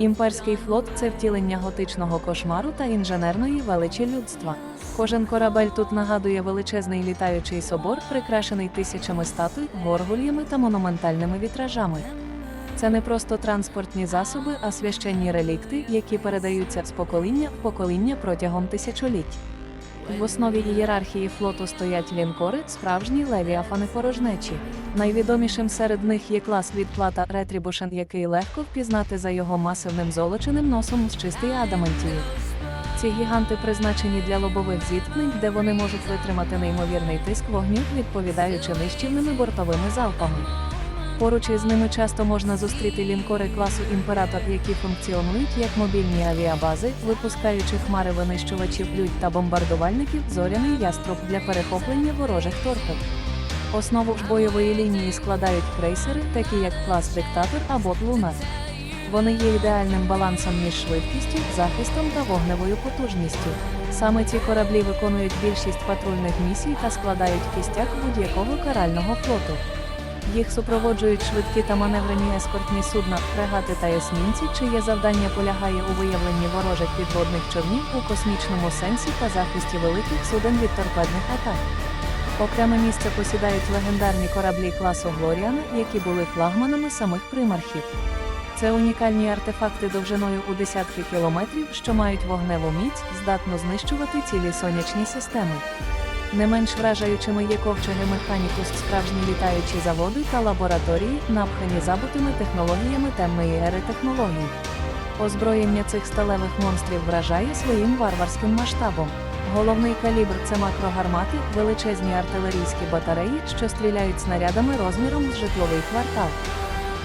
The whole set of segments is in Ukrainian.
Імперський флот це втілення готичного кошмару та інженерної величі людства. Кожен корабель тут нагадує величезний літаючий собор, прикрашений тисячами статуй, горгульями та монументальними вітражами. Це не просто транспортні засоби, а священні релікти, які передаються з покоління в покоління протягом тисячоліть. В основі ієрархії флоту стоять лінкори, справжні левіафани порожнечі. Найвідомішим серед них є клас відплата Retribution, який легко впізнати за його масивним золоченим носом з чистої адамантії. Ці гіганти призначені для лобових зіткнень, де вони можуть витримати неймовірний тиск вогню, відповідаючи нищівними бортовими залпами. Поруч із ними часто можна зустріти лінкори класу імператор, які функціонують як мобільні авіабази, випускаючи хмари винищувачів людь та бомбардувальників зоряний яструб для перехоплення ворожих торпед. Основу ж бойової лінії складають крейсери, такі як клас Диктатор або Лунар. Вони є ідеальним балансом між швидкістю, захистом та вогневою потужністю. Саме ці кораблі виконують більшість патрульних місій та складають кістяк будь-якого карального флоту. Їх супроводжують швидкі та маневрені ескортні судна, фрегати та есмінці, чиє завдання полягає у виявленні ворожих підводних човнів у космічному сенсі та захисті великих суден від торпедних атак. Окреме місце посідають легендарні кораблі класу Глоріана, які були флагманами самих примархів. Це унікальні артефакти довжиною у десятки кілометрів, що мають вогневу міць, здатну знищувати цілі сонячні системи. Не менш вражаючими є ковчеги Механікус, справжні літаючі заводи та лабораторії, напхані забутими технологіями темної ери технологій. Озброєння цих сталевих монстрів вражає своїм варварським масштабом. Головний калібр це макрогармати, величезні артилерійські батареї, що стріляють снарядами розміром з житловий квартал.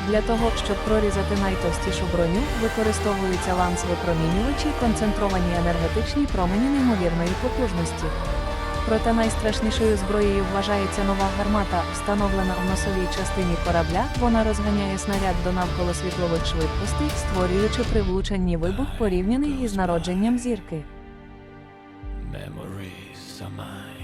Для того, щоб прорізати найтовстішу броню, використовуються ланц-випромінювачі, концентровані енергетичні промені неймовірної потужності. Проте найстрашнішою зброєю вважається нова гармата, встановлена в носовій частині корабля. Вона розганяє снаряд до навколо світлових швидкостей, створюючи при влученні вибух порівняний із народженням зірки. Memories are mine.